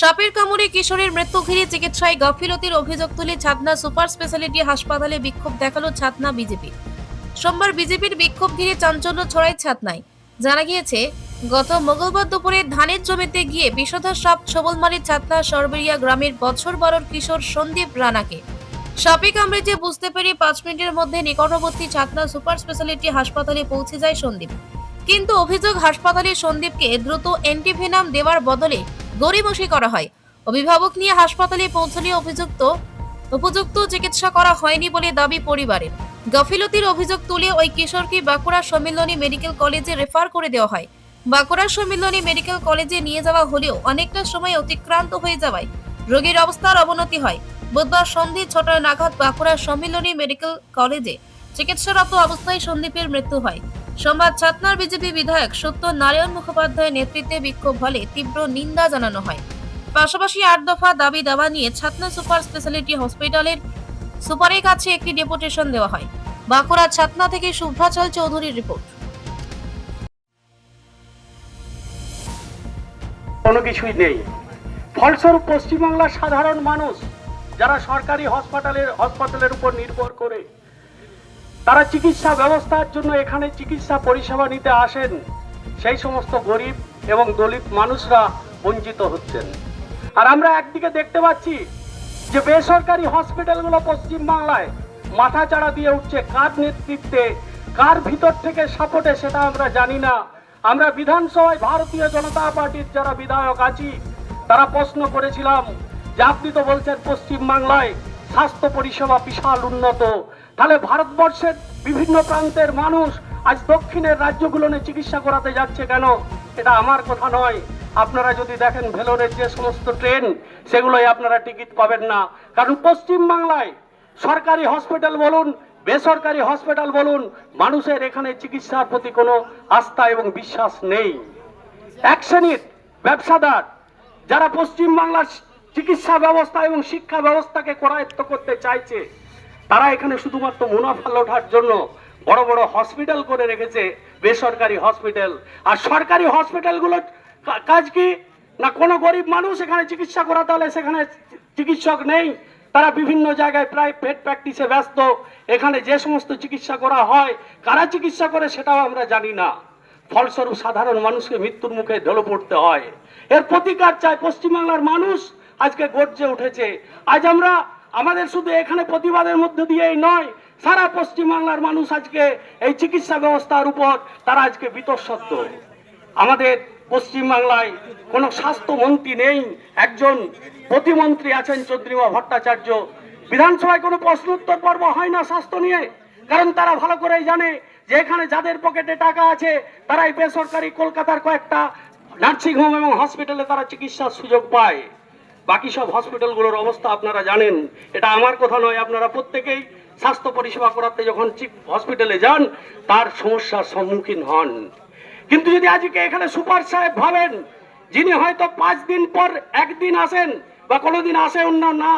সাপের কামড়ে কিশোরের মৃত্যু ঘিরে চিকিৎসায় গাফিলতির অভিযোগ তুলে ছাতনা সুপার স্পেশালিটি হাসপাতালে বিক্ষোভ দেখাল ছাতনা বিজেপি। সোমবার বিজেপির বিক্ষোভ ঘিরে চাঞ্চল্য ছড়ায় ছাতনায়। জানা গিয়েছে, গত মঙ্গলবার দুপুরে ধানের জমিতে গিয়ে বিষধর সাপ ছবলমারি ছাতনা সরবেরিয়া গ্রামের বছর বারোর কিশোর সন্দীপ রানাকে। সাপে কামড়ে যে বুঝতে পেরে পাঁচ মিনিটের মধ্যে নিকটবর্তী ছাতনা সুপার স্পেশালিটি হাসপাতালে পৌঁছে যায় সন্দীপ। কিন্তু অভিযোগ হাসপাতালে সন্দীপকে দ্রুত অ্যান্টিভেনাম দেওয়ার বদলে গড়িমসি করা হয়। অভিভাবক নিয়ে হাসপাতালে পৌঁছলে অভিযুক্ত, উপযুক্ত চিকিৎসা করা হয়নি বলে দাবি পরিবারের। গাফিলতির অভিযোগ তুলে ওই কিশোরকে বাঁকুড়া সম্মিলনী মেডিকেল কলেজে রেফার করে দেওয়া হয়। বাঁকুড়া সম্মিলনী মেডিকেল কলেজে নিয়ে যাওয়া হলেও অনেকটা সময় অতিক্রান্ত হয়ে যাওয়ায় রোগীর অবস্থার অবনতি হয়। বুধবার সন্ধে ছটার নাগাদ বাঁকুড়া সম্মিলনী মেডিকেল কলেজে চিকিৎসারত অবস্থায় সন্দীপের মৃত্যু হয়। সোমবার ছাতনার বিজেপি বিধায়ক সত্য নারায়ণ মুখোপাধ্যায়ের নেতৃত্বে বিক্ষোভ হলে তীব্র নিন্দা জানানো হয়। পাশাপাশি আট দফা দাবি দাবা নিয়ে ছাতনা সুপার স্পেশালিটি হসপিটালের সুপারের কাছে একটি ডেপুটেশন দেওয়া হয়। বাঁকুড়া ছাতনা থেকে শুভ্রাচল চৌধুরীর রিপোর্ট। কোনো কিছুই নেই। ফলস্বরূপ পশ্চিমবাংলার সাধারণ মানুষ যারা সরকারি হাসপাতালের হাসপাতালের উপর নির্ভর করে তারা চিকিৎসা ব্যবস্থার জন্য এখানে চিকিৎসা পরিষেবা নিতে আসেন। সেই সমস্ত গরিব এবং দলিত মানুষরা বঞ্চিত হচ্ছেন। আর আমরা একদিকে দেখতে পাচ্ছি যে বেসরকারি হসপিটালগুলো পশ্চিমবাংলায় মাথা চাড়া দিয়ে উঠছে। কার নেতৃত্বে, কার ভিতর থেকে সাপোর্টে সেটা আমরা জানি না। আমরা বিধানসভায় ভারতীয় জনতা পার্টির যারা বিধায়ক আছি, তারা প্রশ্ন করেছিলাম, যে আপনি তো বলছেন পশ্চিমবাংলায় স্বাস্থ্য পরিষেবা বিশাল উন্নত। তাহলে ভারতবর্ষের বিভিন্ন প্রান্তের মানুষ আজ দক্ষিণের রাজ্যগুলো নিয়ে চিকিৎসা করাতে যাচ্ছে কেন? এটা আমার কথা নয়। আপনারা যদি দেখেন ভেলোরের যে সমস্ত ট্রেন সেগুলোই আপনারা টিকিট পাবেন না। কারণ পশ্চিমবাংলায় সরকারি হসপিটাল বলুন, বেসরকারি হসপিটাল বলুন, মানুষের এখানে চিকিৎসার প্রতি কোনো আস্থা এবং বিশ্বাস নেই। এক শ্রেণির ব্যবসাদার যারা পশ্চিমবাংলার চিকিৎসা ব্যবস্থা এবং শিক্ষা ব্যবস্থাকে করায়ত্ত করতে চাইছে। তারা এখানে শুধুমাত্র মুনাফা লোঠার জন্য বড় বড় হসপিটাল করে রেখেছে, বেসরকারি হসপিটাল। আর সরকারি হসপিটালগুলোর কাজ কি? না কোনো গরিব মানুষ এখানে চিকিৎসা করা তাহলে সেখানে চিকিৎসক নেই? তারা বিভিন্ন জায়গায় প্রায় পেট প্র্যাকটিসে ব্যস্ত। এখানে যে সমস্ত চিকিৎসা করা হয়, কারা চিকিৎসা করে সেটাও আমরা জানি না। ফলস্বরূপ সাধারণ মানুষকে মৃত্যুর মুখে ঢলে পড়তে হয়। এর প্রতিকার চায় পশ্চিমবাংলার মানুষ। আজকে গর্জে উঠেছে। আজ আমরা আমাদের শুধু এখানে প্রতিবাদের মধ্য দিয়েই নয়, সারা পশ্চিমবাংলার মানুষ আজকে এই চিকিৎসা ব্যবস্থার উপর তারা আজকে বিতঃসত্ত্ব আমাদের পশ্চিমবাংলায় কোনো স্বাস্থ্যমন্ত্রী নেই, একজন প্রতিমন্ত্রী আছেন চন্দ্রিমা ভট্টাচার্য। বিধানসভায় কোনো প্রশ্ন উত্তর পর্ব হয় না স্বাস্থ্য নিয়ে, কারণ তারা ভালো করেই জানে যে এখানে যাদের পকেটে টাকা আছে, তারাই বেসরকারি কলকাতার কয়েকটা নার্সিংহোম এবং হসপিটালে তারা চিকিৎসার সুযোগ পায়। বাকি সব হসপিটালগুলোর অবস্থা আপনারা জানেন। এটা আমার কথা নয়, আপনারা প্রত্যেকেই স্বাস্থ্য পরিষেবা করাতে যখন হসপিটালে যান, তার সমস্যার সম্মুখীন হন। কিন্তু যদি আজকে এখানে সুপার সাহেব ভাবেন, যিনি হয়তো পাঁচ দিন পর একদিন আসেন বা কোনোদিন আসেন না না,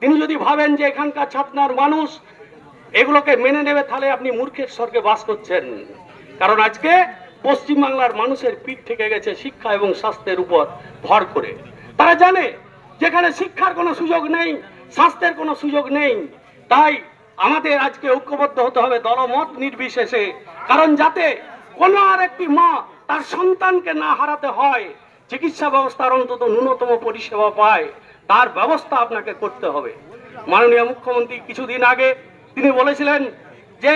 তিনি যদি ভাবেন যে এখানকার ছাত্রার মানুষ এগুলোকে মেনে নেবে, তাহলে আপনি মূর্খের স্বর্গে বাস করছেন। কারণ আজকে পশ্চিমবাংলার মানুষের পিঠ থেকে গেছে শিক্ষা এবং স্বাস্থ্যের উপর ভর করে। তারা জানে যেখানে শিক্ষার কোনো সুযোগ নেই, স্বাস্থ্যের কোনো সুযোগ নেই, তাই আমাদের আজকে ঐক্যবদ্ধ হতে হবে দলমত নির্বিশেষে। কারণ যাতে কোনো আর একটি মা তার সন্তানকে না হারাতে হয়, চিকিৎসা ব্যবস্থার অন্তত ন্যূনতম পরিষেবা পায়, তার ব্যবস্থা আপনাকে করতে হবে। মাননীয় মুখ্যমন্ত্রী কিছুদিন আগে তিনি বলেছিলেন যে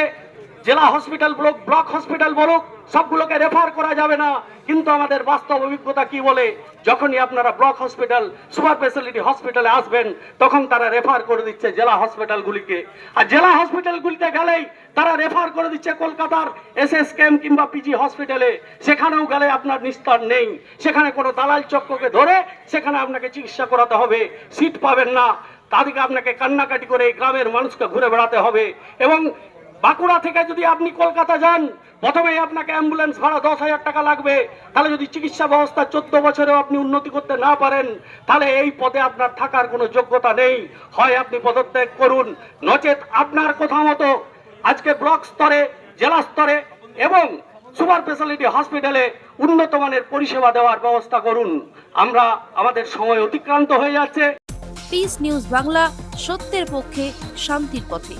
জেলা হসপিটাল ব্লক ব্লক হসপিটাল বলুক, সবগুলোকে রেফার করা যাবে না। কিন্তু আমাদের বাস্তব অভিজ্ঞতা কি বলে, যখনই আপনারা ব্লক হসপিটাল, সুপার স্পেশালিটি হসপিটালে আসবেন, তখন তারা রেফার করে দিচ্ছে জেলা হসপিটালগুলিকে। আর জেলা হসপিটালগুলিতে গেলেই তারা রেফার করে দিচ্ছে কলকাতার এস এস কেম কিংবা পিজি হসপিটালে। সেখানেও গেলে আপনার নিস্তার নেই। সেখানে কোনো দালাল চক্রকে ধরে সেখানে আপনাকে চিকিৎসা করাতে হবে। সিট পাবেন না। তাদেরকে আপনাকে কান্নাকাটি করে গ্রামের মানুষকে ঘুরে বেড়াতে হবে। এবং বাঁকুড়া থেকে যদি আপনি কলকাতা যান, প্রথমেই আপনাকে অ্যাম্বুলেন্স ভাড়া দশ হাজার টাকা লাগবে। তাহলে যদি চিকিৎসা ব্যবস্থা চোদ্দ বছরেও আপনি উন্নতি করতে না পারেন, তাহলে এই পদে আপনার থাকার কোনো যোগ্যতা নেই। হয় আপনি পদত্যাগ করুন। নচেত আপনার কথা মতো আজকে ব্লক স্তরে, জেলা স্তরে এবং সুপার স্পেশালিটি হসপিটালে উন্নত মানের পরিষেবা দেওয়ার ব্যবস্থা করুন। আমরা আমাদের সময় অতিক্রান্ত হয়ে যাচ্ছে। পিস নিউজ বাংলা সত্যের পক্ষে, শান্তির পথে।